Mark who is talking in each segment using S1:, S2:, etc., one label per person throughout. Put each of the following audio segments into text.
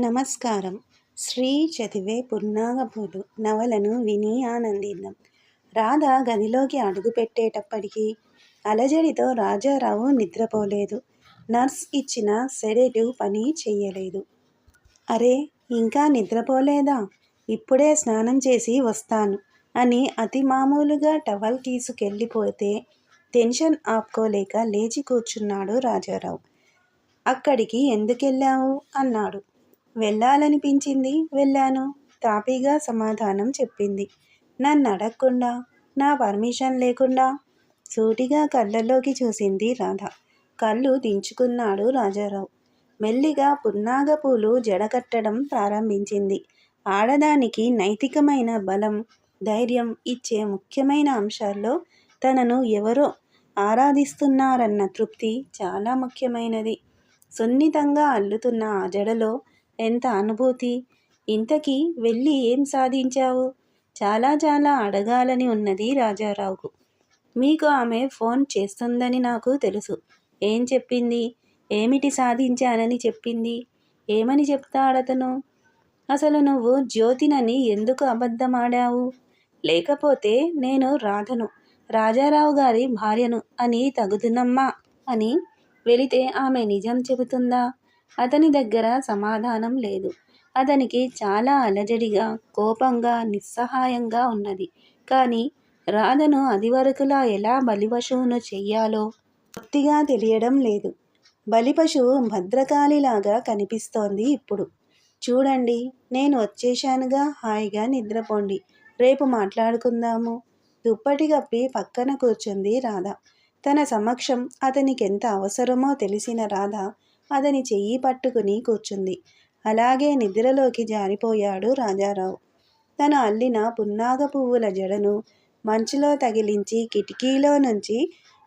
S1: నమస్కారం. శ్రీ చదివే పున్నాగపూలు నవలను విని ఆనందిద్దాం. రాధ గదిలోకి అడుగుపెట్టేటప్పటికీ అలజడితో రాజారావు నిద్రపోలేదు. నర్స్ ఇచ్చిన సెడేటివ్ పని చెయ్యలేదు. అరే ఇంకా నిద్రపోలేదా? ఇప్పుడే స్నానం చేసి వస్తాను అని అతి మామూలుగా టవల్ తీసుకెళ్ళిపోతే టెన్షన్ ఆపుకోలేక లేచి కూర్చున్నాడు రాజారావు. అక్కడికి ఎందుకెళ్ళావు? అన్నాడు. వెళ్ళాలనిపించింది. వెళ్ళాను. తాపీగా సమాధానం చెప్పింది. నన్ను అడగకుండా నా పర్మిషన్ లేకుండా సూటిగా కళ్ళల్లోకి చూసింది రాధ. కళ్ళు దించుకున్నాడు రాజారావు. మెల్లిగా పున్నాగపూలు జడకట్టడం ప్రారంభించింది. ఆడదానికి నైతికమైన బలం ధైర్యం ఇచ్చే ముఖ్యమైన అంశాల్లో తనను ఎవరో ఆరాధిస్తున్నారన్న తృప్తి చాలా ముఖ్యమైనది. సున్నితంగా అల్లుతున్న ఆ జడలో ఎంత అనుభూతి. ఇంతకీ వెళ్ళి ఏం సాధించావు? చాలా చాలా అడగాలని ఉన్నది రాజారావుకు. మీకు ఆమె ఫోన్ చేస్తుందని నాకు తెలుసు. ఏం చెప్పింది? ఏమిటి సాధించానని చెప్పింది? ఏమని చెప్తాడతను అసలు నువ్వు జ్యోతినని ఎందుకు అబద్ధమాడావు? లేకపోతే నేను రాధను రాజారావు గారి భార్యను అని తగుదునమ్మా అని వెళితే ఆమె నిజం చెబుతుందా? అతని దగ్గర సమాధానం లేదు. అతనికి చాలా అలజడిగా కోపంగా నిస్సహాయంగా ఉన్నది. కానీ రాధను అదివరకులా ఎలా బలిపశువును చెయ్యాలో పూర్తిగా తెలియడం లేదు. బలిపశువు భద్రకాళిలాగా కనిపిస్తోంది ఇప్పుడు. చూడండి నేను వచ్చేశానుగా. హాయిగా నిద్రపోండి. రేపు మాట్లాడుకుందాము. దుప్పటి కప్పి పక్కన కూర్చుంది రాధ. తన సమక్షం అతనికెంత అవసరమో తెలిసిన రాధ అతని చెయ్యి పట్టుకుని కూర్చుంది. అలాగే నిద్రలోకి జారిపోయాడు రాజారావు. తన అల్లిన పున్నాగ పువ్వుల జడను మంచులో తగిలించి కిటికీలో నుంచి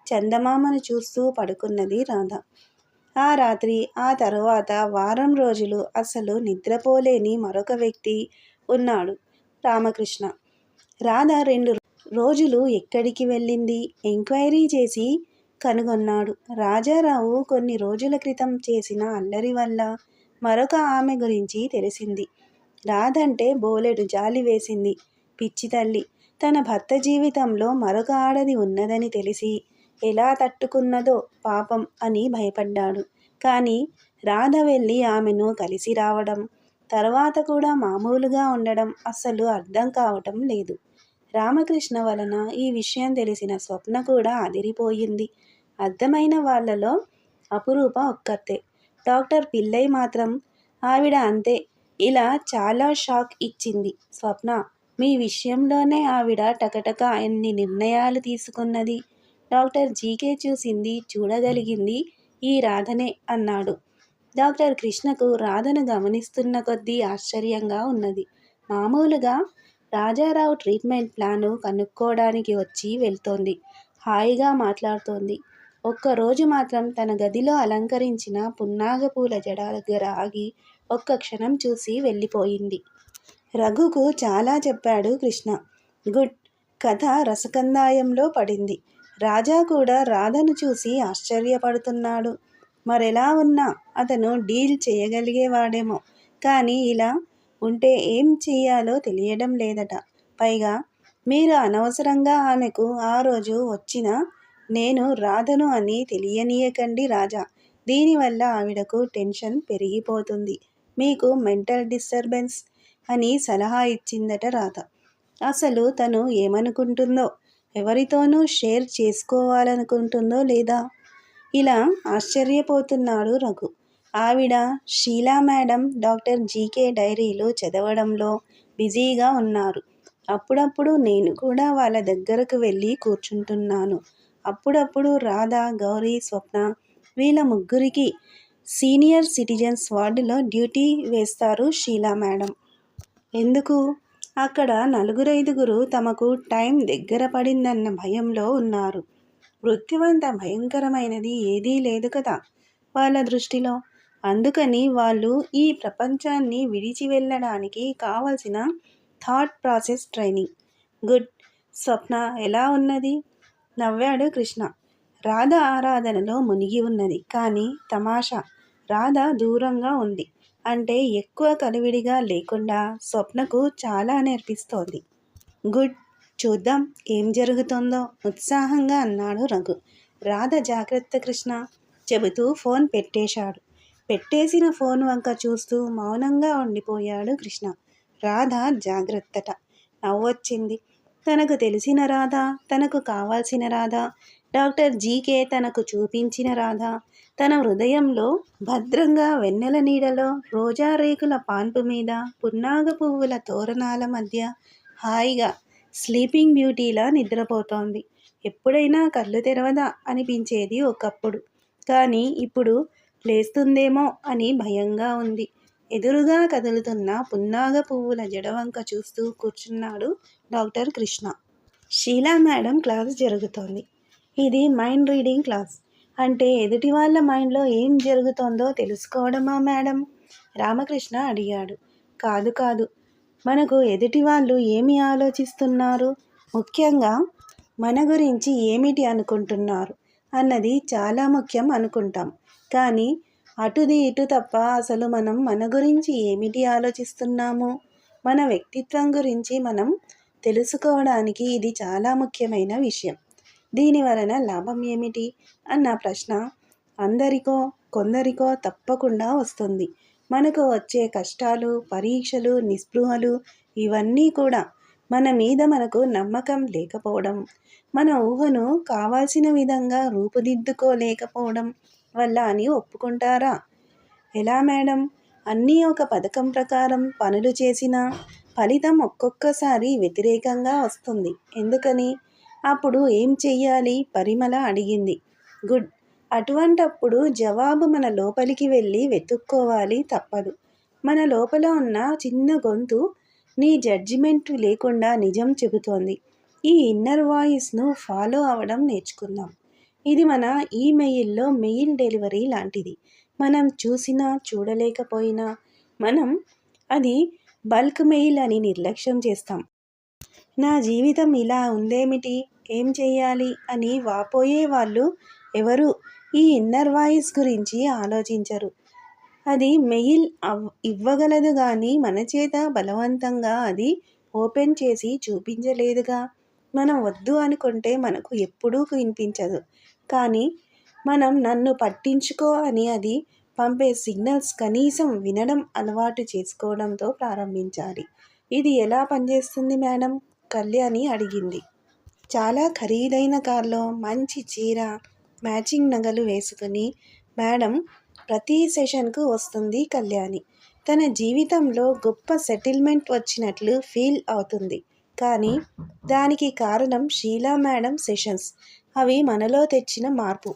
S1: చందమామను చూస్తూ పడుకున్నది రాధ. ఆ రాత్రి ఆ తరువాత వారం రోజులు అసలు నిద్రపోలేని మరొక వ్యక్తి ఉన్నాడు రామకృష్ణ. రాధ రెండు రోజులు ఎక్కడికి వెళ్ళింది? ఎంక్వైరీ చేసి కనుగొన్నాడు. రాజారావు కొన్ని రోజుల క్రితం చేసిన అల్లరి వల్ల మరొక ఆమె గురించి తెలిసింది. రాధంటే బోలెడు జాలి వేసింది. పిచ్చి తల్లి తన భర్త జీవితంలో మరొక ఆడది ఉన్నదని తెలిసి ఎలా తట్టుకున్నదో పాపం అని భయపడ్డాడు. కానీ రాధ వెళ్ళి ఆమెను కలిసి రావడం తర్వాత కూడా మామూలుగా ఉండడం అస్సలు అర్థం కావటం లేదు. రామకృష్ణ వలన ఈ విషయం తెలిసిన స్వప్న కూడా అదిరిపోయింది. అర్థమైన వాళ్ళలో అపురూప ఒక్కతే. డాక్టర్ పిల్లై మాత్రం ఆవిడ అంతే. ఇలా చాలా షాక్ ఇచ్చింది స్వప్న. మీ విషయంలోనే ఆవిడ టకటక ఎన్ని నిర్ణయాలు తీసుకున్నది? డాక్టర్ జీకే చూసింది చూడగలిగింది ఈ రాధనే అన్నాడు. డాక్టర్ కృష్ణకు రాధను గమనిస్తున్న కొద్దీ ఆశ్చర్యంగా ఉన్నది. మామూలుగా రాజారావు ట్రీట్మెంట్ ప్లాను కనుక్కోవడానికి వచ్చి వెళ్తోంది. హాయిగా మాట్లాడుతోంది. ఒక్కరోజు మాత్రం తన గదిలో అలంకరించిన పున్నాగపూల జడ దగ్గర ఆగి ఒక్క క్షణం చూసి వెళ్ళిపోయింది. రఘుకు చాలా చెప్పాడు కృష్ణ. గుడ్. కథ రసకందాయంలో పడింది. రాజా కూడా రాధను చూసి ఆశ్చర్యపడుతున్నాడు. మరెలా ఉన్నా అతను డీల్ చేయగలిగేవాడేమో. కానీ ఇలా ఉంటే ఏం చెయ్యాలో తెలియడం లేదట. పైగా మీరు అనవసరంగా ఆమెకు ఆ రోజు వచ్చిన నేను రాధను అని తెలియనీయకండి రాజా. దీనివల్ల ఆవిడకు టెన్షన్ పెరిగిపోతుంది. మీకు మెంటల్ డిస్టర్బెన్స్ అని సలహా ఇచ్చిందట రాధ. అసలు తను ఏమనుకుంటుందో ఎవరితోనూ షేర్ చేసుకోవాలనుకుంటుందో లేదా? ఇలా ఆశ్చర్యపోతున్నాడు రఘు. ఆవిడ షీలా మేడం డాక్టర్ జీకే డైరీలు చదవడంలో బిజీగా ఉన్నారు. అప్పుడప్పుడు నేను కూడా వాళ్ళ దగ్గరకు వెళ్ళి కూర్చుంటున్నాను. అప్పుడప్పుడు రాధ గౌరీ స్వప్న వీళ్ళ ముగ్గురికి సీనియర్ సిటిజన్స్ వార్డులో డ్యూటీ వేస్తారు షీలా మేడం. ఎందుకు? అక్కడ నలుగురైదుగురు తమకు టైం దగ్గర పడిందన్న భయంలో ఉన్నారు. మృత్యువంత భయంకరమైనది ఏదీ లేదు కదా వాళ్ళ దృష్టిలో. అందుకని వాళ్ళు ఈ ప్రపంచాన్ని విడిచి వెళ్ళడానికి కావలసిన thought process training. Good. Swapna ఎలా ఉన్నది? నవ్వాడు కృష్ణ. రాధ ఆరాధనలో మునిగి ఉన్నది. కానీ తమాషా రాధ దూరంగా ఉంది. అంటే ఎక్కువ కలివిడిగా లేకుండా స్వప్నకు చాలా నేర్పిస్తోంది. గుడ్ చూద్దాం ఏం జరుగుతుందో ఉత్సాహంగా అన్నాడు రఘు. రాధ జాగ్రత్త కృష్ణ చెబుతూ ఫోన్ పెట్టేశాడు. పెట్టేసిన ఫోన్ వంక చూస్తూ మౌనంగా ఉండిపోయాడు కృష్ణ. రాధ జాగ్రత్తట. నవ్వొచ్చింది. తనకు తెలిసిన రాధ తనకు కావాల్సిన రాధ. డాక్టర్ జీకే తనకు చూపించిన రాధ. తన హృదయంలో భద్రంగా వెన్నెల నీడలో రోజా రేకుల పాన్పు మీద పున్నాగ పువ్వుల తోరణాల మధ్య హాయిగా స్లీపింగ్ బ్యూటీలా నిద్రపోతోంది. ఎప్పుడైనా కళ్ళు తెరవదా అనిపించేది ఒకప్పుడు. కానీ ఇప్పుడు లేస్తుందేమో అని భయంగా ఉంది. ఎదురుగా కదులుతున్న పున్నాగ పువ్వుల జడవంక చూస్తూ కూర్చున్నాడు doctor Krishna. Sheela madam class జరుగుతోంది. ఇది మైండ్ రీడింగ్ క్లాస్. అంటే ఎదుటి వాళ్ళ మైండ్లో ఏం జరుగుతోందో తెలుసుకోవడమా మేడం? రామకృష్ణ అడిగాడు. కాదు కాదు. మనకు ఎదుటి వాళ్ళు ఏమి ఆలోచిస్తున్నారు? ముఖ్యంగా మన గురించి ఏమిటి అనుకుంటున్నారు? అన్నది చాలా ముఖ్యం అనుకుంటాం. కానీ అటుది ఇటు తప్ప అసలు మనం మన గురించి ఏమిటి ఆలోచిస్తున్నాము? మన వ్యక్తిత్వం గురించి మనం తెలుసుకోవడానికి ఇది చాలా ముఖ్యమైన విషయం. దీని వలన లాభం ఏమిటి? అన్న ప్రశ్న అందరికో కొందరికో తప్పకుండా వస్తుంది. మనకు వచ్చే కష్టాలు పరీక్షలు నిస్పృహలు ఇవన్నీ కూడా మన మీద మనకు నమ్మకం లేకపోవడం మన ఊహను కావాల్సిన విధంగా రూపుదిద్దుకోలేకపోవడం వల్ల అని ఒప్పుకుంటారా? ఎలా మేడం? అన్నీ ఒక పథకం ప్రకారం పనులు చేసినా ఫలితం ఒక్కొక్కసారి వ్యతిరేకంగా వస్తుంది. ఎందుకని? అప్పుడు ఏం చెయ్యాలి? పరిమళ అడిగింది. గుడ్. అటువంటప్పుడు జవాబు మన లోపలికి వెళ్ళి వెతుక్కోవాలి తప్పదు. మన లోపల ఉన్న చిన్న గొంతు నీ జడ్జిమెంట్ లేకుండా నిజం చెబుతోంది. ఈ ఇన్నర్ వాయిస్ను ఫాలో అవ్వడం నేర్చుకుందాం. ఇది మన ఈమెయిల్లో మెయిల్ డెలివరీ లాంటిది. మనం చూసినా చూడలేకపోయినా మనం అది బల్క్ మెయిల్ అని నిర్లక్ష్యం చేస్తాం. నా జీవితం ఇలా ఉందేమిటి? ఏం చేయాలి? అని వాపోయే వాళ్ళు ఎవరు? ఈ ఇన్నర్ వాయిస్ గురించి ఆలోచించరు. అది మెయిల్ అవ్ ఇవ్వగలదు కానీ మన చేత బలవంతంగా అది ఓపెన్ చేసి చూపించలేదుగా. మనం వద్దు అనుకుంటే మనకు ఎప్పుడూ వినిపించదు. కానీ మనం నన్ను పట్టించుకో అని అది పంపే సిగ్నల్స్ కనీసం వినడం అలవాటు చేసుకోవడంతో ప్రారంభించాలి. ఇది ఎలా పనిచేస్తుంది మేడం? కళ్యాణి అడిగింది. చాలా ఖరీదైన కార్లో మంచి చీర మ్యాచింగ్ నగలు వేసుకుని మేడం ప్రతి సెషన్కు వస్తుంది కళ్యాణి. తన జీవితంలో గొప్ప సెటిల్మెంట్ వచ్చినట్లు ఫీల్ అవుతుంది. కానీ దానికి కారణం షీలా మేడం సెషన్స్. అవి మనలో తెచ్చిన మార్పు.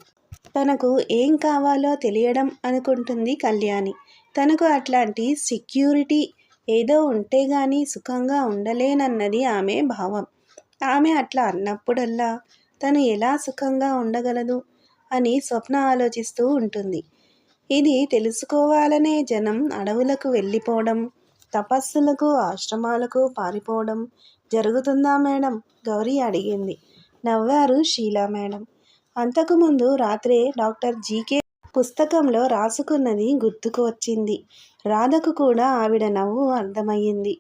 S1: తనకు ఏం కావాలో తెలియడం అనుకుంటుంది కళ్యాణి. తనకు అట్లాంటి సెక్యూరిటీ ఏదో ఉంటే గాని సుఖంగా ఉండలేనన్నది ఆమె భావం. ఆమె అట్లా అన్నప్పుడల్లా తను ఎలా సుఖంగా ఉండగలదు అని స్వప్న ఆలోచిస్తూ ఉంటుంది. ఇది తెలుసుకోవాలనే జనం అడవులకు వెళ్ళిపోవడం తపస్సులకు ఆశ్రమాలకు పారిపోవడం జరుగుతుందా మేడం? గౌరీ అడిగింది. నవ్వారు షీలా మేడం. అంతకుముందు రాత్రే డాక్టర్ జీకే పుస్తకంలో రాసుకున్నది గుర్తుకు వచ్చింది. రాధకు కూడా ఆవిడ నవ్వు అర్థమయ్యింది.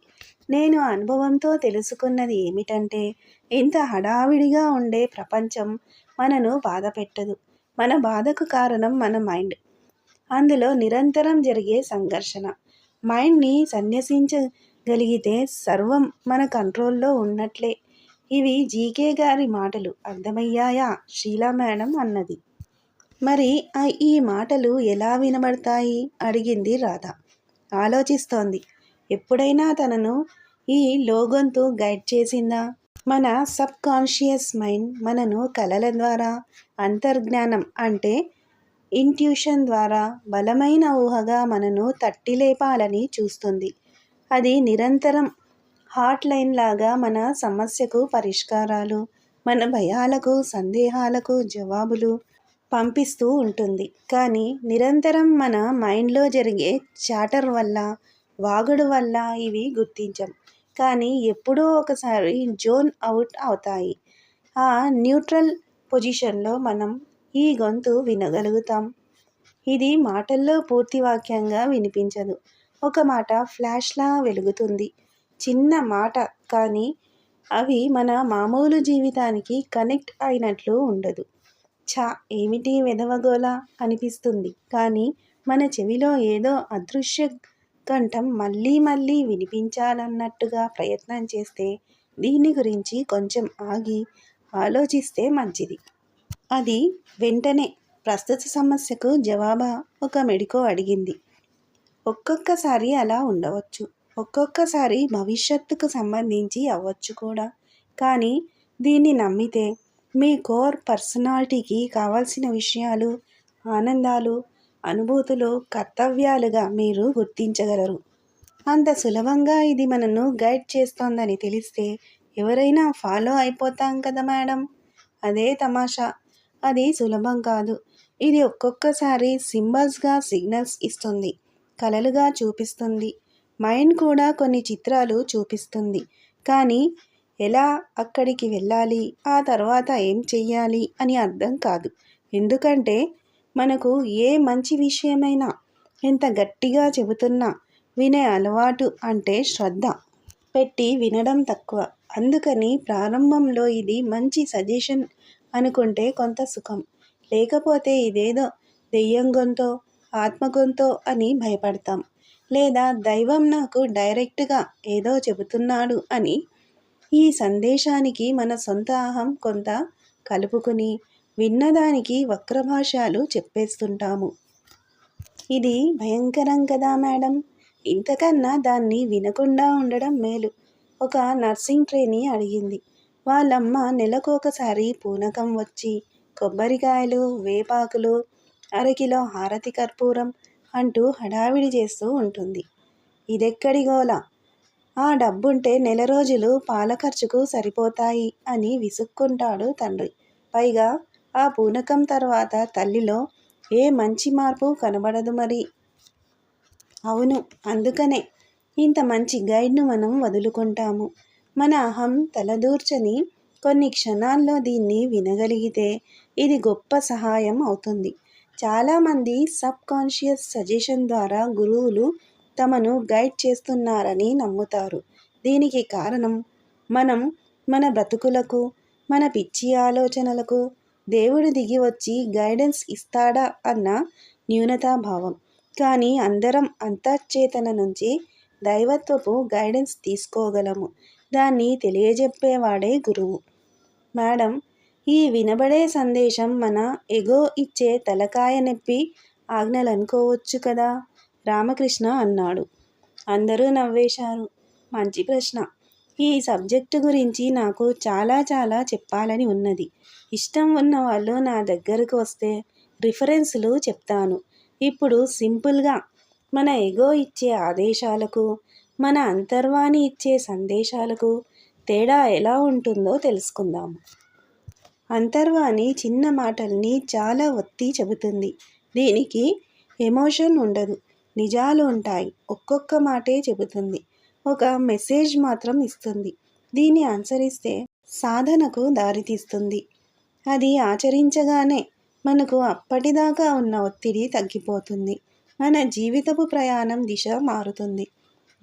S1: నేను అనుభవంతో తెలుసుకున్నది ఏమిటంటే ఇంత హడావిడిగా ఉండే ప్రపంచం మనను బాధ పెట్టదు మన బాధకు కారణం మన మైండ్. అందులో నిరంతరం జరిగే సంఘర్షణ. మైండ్ని సన్యసించగలిగితే సర్వం మన కంట్రోల్లో ఉన్నట్లే. ఇవి జీకే గారి మాటలు అర్థమయ్యాయా? షీలా మేడం అన్నది. మరి ఈ మాటలు ఎలా వినబడతాయి? అడిగింది రాధ. ఆలోచిస్తోంది. ఎప్పుడైనా తనను ఈ లోగొంతు గైడ్ చేసిందా? మన సబ్ కాన్షియస్ మైండ్ మనను కలల ద్వారా అంతర్జ్ఞానం అంటే ఇంట్యూషన్ ద్వారా బలమైన ఊహగా మనను తట్టిలేపాలని చూస్తుంది. అది నిరంతరం హాట్ లైన్ లాగా మన సమస్యకు పరిష్కారాలు మన భయాలకు సందేహాలకు జవాబులు పంపిస్తూ ఉంటుంది. కానీ నిరంతరం మన మైండ్లో జరిగే చాటర్ వల్ల వాగుడు వల్ల ఇవి గుర్తించం. కానీ ఎప్పుడో ఒకసారి జోన్ అవుట్ అవుతాయి. ఆ న్యూట్రల్ పొజిషన్లో మనం ఈ గొంతు వినగలుగుతాం. ఇది మాటల్లో పూర్తి వాక్యంగా వినిపించదు. ఒక మాట ఫ్లాష్లా వెలుగుతుంది. చిన్న మాట కానీ అవి మన మామూలు జీవితానికి కనెక్ట్ అయినట్లు ఉండదు. ఛా ఏమిటి వెదవగోల అనిపిస్తుంది. కానీ మన చెవిలో ఏదో అదృశ్య కంఠం మళ్ళీ మళ్ళీ వినిపించాలన్నట్టుగా ప్రయత్నం చేస్తే దీని గురించి కొంచెం ఆగి ఆలోచిస్తే మంచిది. అది వెంటనే ప్రస్తుత సమస్యకు జవాబా ఒక మెడికో అడిగింది. ఒక్కొక్కసారి అలా ఉండవచ్చు. ఒక్కొక్కసారి భవిష్యత్తుకు సంబంధించి అవ్వచ్చు కూడా. కానీ దీన్ని నమ్మితే మీ కోర్ పర్సనాలిటీకి కావాల్సిన విషయాలు ఆనందాలు అనుభూతులు కర్తవ్యాలుగా మీరు గుర్తించగలరు. అంత సులభంగా ఇది మనను గైడ్ చేస్తోందని తెలిస్తే ఎవరైనా ఫాలో అయిపోతాం కదా మేడం? అదే తమాషా. అది సులభం కాదు. ఇది ఒక్కొక్కసారి సింబల్స్గా సిగ్నల్స్ ఇస్తుంది కలలుగా చూపిస్తుంది. మైండ్ కూడా కొన్ని చిత్రాలు చూపిస్తుంది. కానీ ఎలా అక్కడికి వెళ్ళాలి? ఆ తర్వాత ఏం చెయ్యాలి? అని అర్థం కాదు. ఎందుకంటే మనకు ఏ మంచి విషయమైనా ఎంత గట్టిగా చెబుతున్నా వినే అలవాటు అంటే శ్రద్ధ. పెట్టి వినడం తక్కువ. అందుకని ప్రారంభంలో ఇది మంచి సజెషన్ అనుకుంటే కొంత సుఖం. లేకపోతే ఇదేదో దెయ్యం గొంతో అని భయపడతాం. లేదా దైవం నాకు డైరెక్ట్గా ఏదో చెబుతున్నాడు అని ఈ సందేశానికి మన సొంత అహం కొంత కలుపుకుని విన్నదానికి వక్రభాషాలు చెప్పేస్తుంటాము. ఇది భయంకరం కదా మేడం? ఇంతకన్నా దాన్ని వినకుండా ఉండడం మేలు. ఒక నర్సింగ్ ట్రైనీ అడిగింది. వాళ్ళమ్మ నెలకొకసారి పూనకం వచ్చి కొబ్బరికాయలు వేపాకులు అరకిలో హారతి కర్పూరం అంటూ హడావిడి చేస్తూ ఉంటుంది. ఇదెక్కడి గోల? ఆ డబ్బుంటే నెల రోజులు పాల ఖర్చుకు సరిపోతాయి అని విసుక్కుంటాడు తండ్రి. పైగా ఆ పూనకం తర్వాత తల్లిలో ఏ మంచి మార్పు కనబడదు మరి? అవును అందుకనే ఇంత మంచి గైడ్ను మనం వదులుకుంటాము. మన అహం తలదూర్చని కొన్ని క్షణాల్లో దీన్ని వినగలిగితే ఇది గొప్ప సహాయం అవుతుంది. చాలామంది సబ్ కాన్షియస్ సజెషన్ ద్వారా గురువులు తమను గైడ్ చేస్తున్నారని నమ్ముతారు. దీనికి కారణం మనం మన బ్రతుకులకు మన పిచ్చి ఆలోచనలకు దేవుడు దిగి వచ్చి గైడెన్స్ ఇస్తాడా అన్న న్యూనతాభావం కానీ అందరం అంతఃచేతన నుంచి దైవత్వపు గైడెన్స్ తీసుకోగలము. దాన్ని తెలియజెప్పేవాడే గురువు. మేడం ఈ వినబడే సందేశం మన ఎగో ఇచ్చే తలకాయ నొప్పి ఆజ్ఞలనుకోవచ్చు కదా? రామకృష్ణ అన్నాడు. అందరూ నవ్వేశారు. మంచి ప్రశ్న. ఈ సబ్జెక్టు గురించి నాకు చాలా చాలా చెప్పాలని ఉన్నది. ఇష్టం ఉన్న వాళ్ళు నా దగ్గరకు వస్తే రిఫరెన్స్లు చెప్తాను. ఇప్పుడు సింపుల్గా మన ఎగో ఇచ్చే ఆదేశాలకు మన అంతర్వాణి ఇచ్చే సందేశాలకు తేడా ఎలా ఉంటుందో తెలుసుకుందాము. అంతర్వాణి చిన్న మాటల్ని చాలా ఒత్తి చెబుతుంది. దీనికి ఎమోషన్ ఉండదు. నిజాలు ఉంటాయి. ఒక్కొక్క మాటే చెబుతుంది. ఒక మెసేజ్ మాత్రం ఇస్తుంది. దీన్ని అనుసరిస్తే సాధనకు దారితీస్తుంది. అది ఆచరించగానే మనకు అప్పటిదాకా ఉన్న ఒత్తిడి తగ్గిపోతుంది. మన జీవితపు ప్రయాణం దిశ మారుతుంది.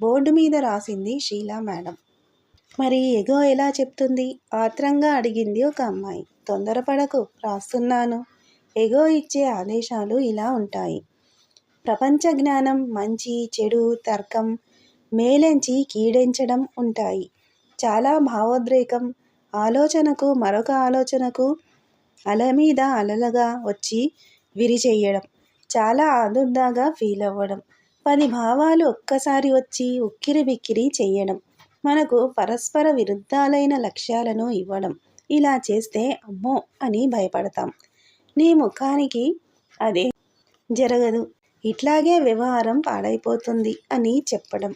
S1: బోర్డు మీద రాసింది షీలా మేడం. మరి ఎగో ఎలా చెప్తుంది? ఆత్రంగా అడిగింది ఒక అమ్మాయి. తొందరపడకు రాస్తున్నాను. ఎగో ఇచ్చే ఆదేశాలు ఇలా ఉంటాయి. ప్రపంచ జ్ఞానం మంచి చెడు తర్కం మేలెంచి కీడించడం ఉంటాయి. చాలా భావోద్రేకం ఆలోచనకు మరొక ఆలోచనకు అల మీద అలలుగా వచ్చి విరిచేయడం చాలా ఆదుర్దాగా ఫీల్ అవ్వడం పది భావాలు ఒక్కసారి వచ్చి ఉక్కిరి బిక్కిరి చేయడం మనకు పరస్పర విరుద్ధాలైన లక్ష్యాలను ఇవ్వడం. ఇలా చేస్తే అమ్మో అని భయపడతాం. నీ ముఖానికి అదే జరగదు. ఇట్లాగే వ్యవహారం పాడైపోతుంది అని చెప్పడం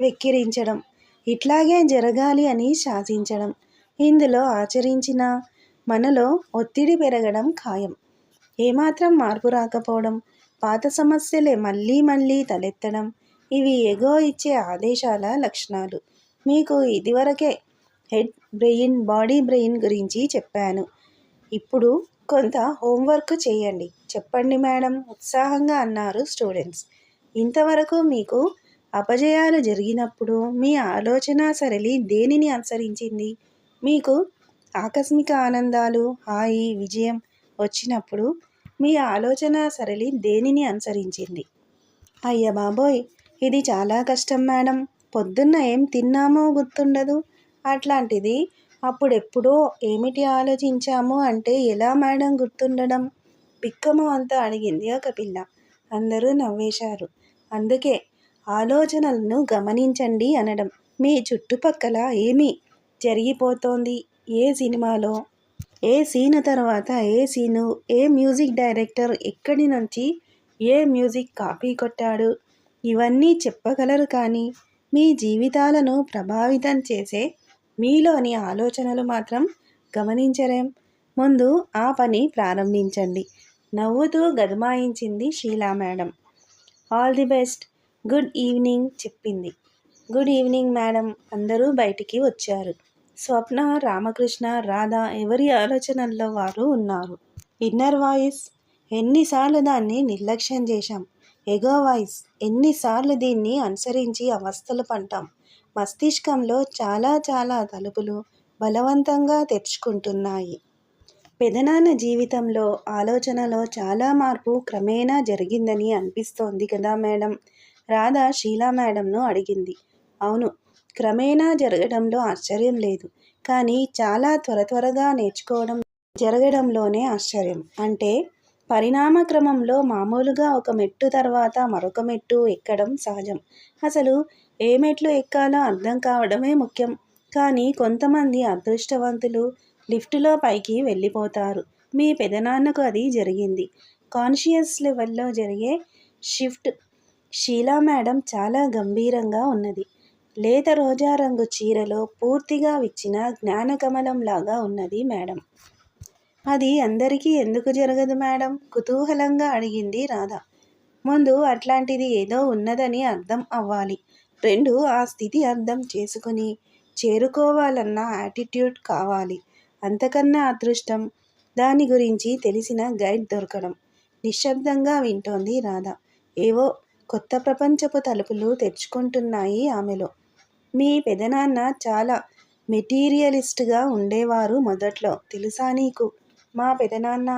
S1: వెక్కిరించడం ఇట్లాగే జరగాలి అని శాసించడం ఇందులో ఆచరించిన మనలో ఒత్తిడి పెరగడం ఖాయం. ఏమాత్రం మార్పు రాకపోవడం పాత సమస్యలే మళ్ళీ మళ్ళీ తలెత్తడం ఇవి ఎగో ఇచ్చే ఆదేశాల లక్షణాలు. మీకు ఇదివరకే హెడ్ బ్రెయిన్ బాడీ బ్రెయిన్ గురించి చెప్పాను. ఇప్పుడు కొంత హోంవర్క్ చేయండి. చెప్పండి మేడం ఉత్సాహంగా అన్నారు స్టూడెంట్స్. ఇంతవరకు మీకు అపజయాలు జరిగినప్పుడు మీ ఆలోచన సరళి దేనిని అనుసరించింది? మీకు ఆకస్మిక ఆనందాలు హాయి విజయం వచ్చినప్పుడు మీ ఆలోచన సరళి దేనిని అనుసరించింది? అయ్య బాబోయ్! ఇది చాలా కష్టం మేడం. పొద్దున్న ఏం తిన్నామో గుర్తుండదు. అట్లాంటిది అప్పుడెప్పుడో ఏమిటి ఆలోచించాము అంటే ఎలా మేడం గుర్తుండడం? బిక్కము అంతా అడిగింది ఒక పిల్ల. అందరూ నవ్వేశారు. అందుకే ఆలోచనలను గమనించండి అనడం. మీ చుట్టుపక్కల ఏమి జరిగిపోతోంది? ఏ సినిమాలో? ఏ సీను తర్వాత ఏ సీను? ఏ మ్యూజిక్ డైరెక్టర్ ఎక్కడి నుంచి ఏ మ్యూజిక్ కాపీ కొట్టాడు? ఇవన్నీ చెప్పగలరు కానీ మీ జీవితాలను ప్రభావితం చేసే మీలోని ఆలోచనలు మాత్రం గమనించరేం? ముందు ఆ పని ప్రారంభించండి. నవ్వుతూ గదమాయించింది Sheela madam. All the best. Good evening చెప్పింది. Good evening madam. అందరూ బయటికి వచ్చారు. స్వప్న రామకృష్ణ రాధ ఎవరి ఆలోచనల్లో వారు ఉన్నారు? Inner voice. ఎన్నిసార్లు దాన్ని నిర్లక్ష్యం చేశాం. Ego voice. ఎన్నిసార్లు దీన్ని అనుసరించి అవస్థలు పంటాం. మస్తిష్కంలో చాలా చాలా తలుపులు బలవంతంగా తెరుచుకుంటున్నాయి. పెదనాన్న జీవితంలో ఆలోచనలో చాలా మార్పు క్రమేణా జరిగిందని అనిపిస్తోంది కదా మేడం? రాధ షీలా మేడంను అడిగింది. అవును క్రమేణా జరగడంలో ఆశ్చర్యం లేదు. కానీ చాలా త్వర త్వరగా నేర్చుకోవడం జరగడంలోనే ఆశ్చర్యం. అంటే పరిణామ క్రమంలో మామూలుగా ఒక మెట్టు తర్వాత మరొక మెట్టు ఎక్కడం సహజం. అసలు ఏ మెట్లు ఎక్కాలో అర్థం కావడమే ముఖ్యం. కానీ కొంతమంది అదృష్టవంతులు లిఫ్టులో పైకి వెళ్ళిపోతారు. మీ పెదనాన్నకు అది జరిగింది. కాన్షియస్ లెవెల్లో జరిగే షిఫ్ట్ షీలా మేడం చాలా గంభీరంగా ఉన్నది. లేత రోజా రంగు చీరలో పూర్తిగా విచ్చిన జ్ఞానకమలంలాగా ఉన్నది మేడం. అది అందరికీ ఎందుకు జరగదు మేడం? కుతూహలంగా అడిగింది రాధ. ముందు అట్లాంటిది ఏదో ఉన్నదని అర్థం అవ్వాలి. రెండు ఆ స్థితి అర్థం చేసుకుని చేరుకోవాలన్న యాటిట్యూడ్ కావాలి. అంతకన్నా అదృష్టం. దాని గురించి తెలిసిన గైడ్ దొరకడం. నిశ్శబ్దంగా వింటోంది రాధ. ఏవో కొత్త ప్రపంచపు తలుపులు తెచ్చుకుంటున్నాయి ఆమెలో. మీ పెదనాన్న చాలా మెటీరియలిస్ట్గా ఉండేవారు మొదట్లో తెలుసా నీకు? మా పెదనాన్న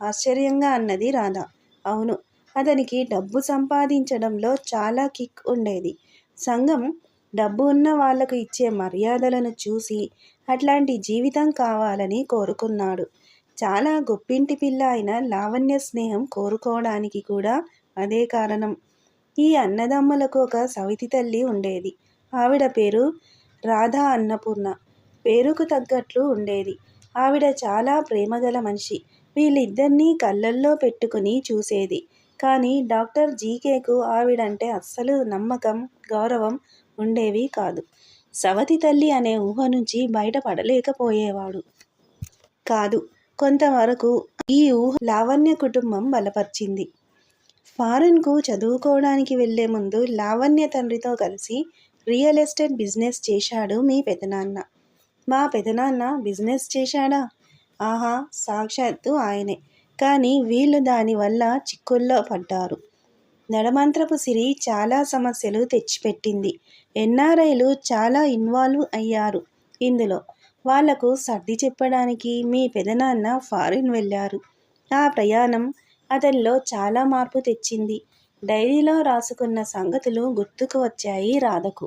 S1: ఆశ్చర్యంగా అన్నది రాధ. అవును అతనికి డబ్బు సంపాదించడంలో చాలా కిక్ ఉండేది. సంఘం డబ్బు ఉన్న వాళ్ళకు ఇచ్చే మర్యాదలను చూసి అట్లాంటి జీవితం కావాలని కోరుకున్నాడు. చాలా గొప్పింటి పిల్ల అయిన లావణ్య స్నేహం కోరుకోవడానికి కూడా అదే కారణం. ఈ అన్నదమ్ములకు ఒక సవితి తల్లి ఉండేది. ఆవిడ పేరు రాధా అన్నపూర్ణ. పేరుకు తగ్గట్లు ఉండేది. ఆవిడ చాలా ప్రేమగల మనిషి. వీళ్ళిద్దరినీ కళ్ళల్లో పెట్టుకుని చూసేది. కానీ డాక్టర్ జీకేకు ఆవిడంటే అస్సలు నమ్మకం గౌరవం ఉండేవి కాదు. సవతి తల్లి అనే ఊహ నుంచి బయటపడలేకపోయేవాడు. కాదు కొంతవరకు ఈ ఊహ లావణ్య కుటుంబం బలపరిచింది. ఫారెన్కు చదువుకోవడానికి వెళ్ళే ముందు లావణ్య తండ్రితో కలిసి రియల్ ఎస్టేట్ బిజినెస్ చేశాడు మీ పెదనాన్న. మా పెదనాన్న బిజినెస్ చేశాడా? ఆహా సాక్షాత్తు ఆయనే. కానీ వీళ్ళు దానివల్ల చిక్కుల్లో పడ్డారు. నడమంత్రపు సిరి చాలా సమస్యలు తెచ్చిపెట్టింది. ఎన్ఆర్ఐలు చాలా ఇన్వాల్వ్ అయ్యారు. ఇందులో వాళ్ళకు సర్ది చెప్పడానికి మీ పెదనాన్న ఫారిన్ వెళ్ళారు. ఆ ప్రయాణం అతనిలో చాలా మార్పు తెచ్చింది. డైరీలో రాసుకున్న సంగతులు గుర్తుకు వచ్చాయి రాధకు.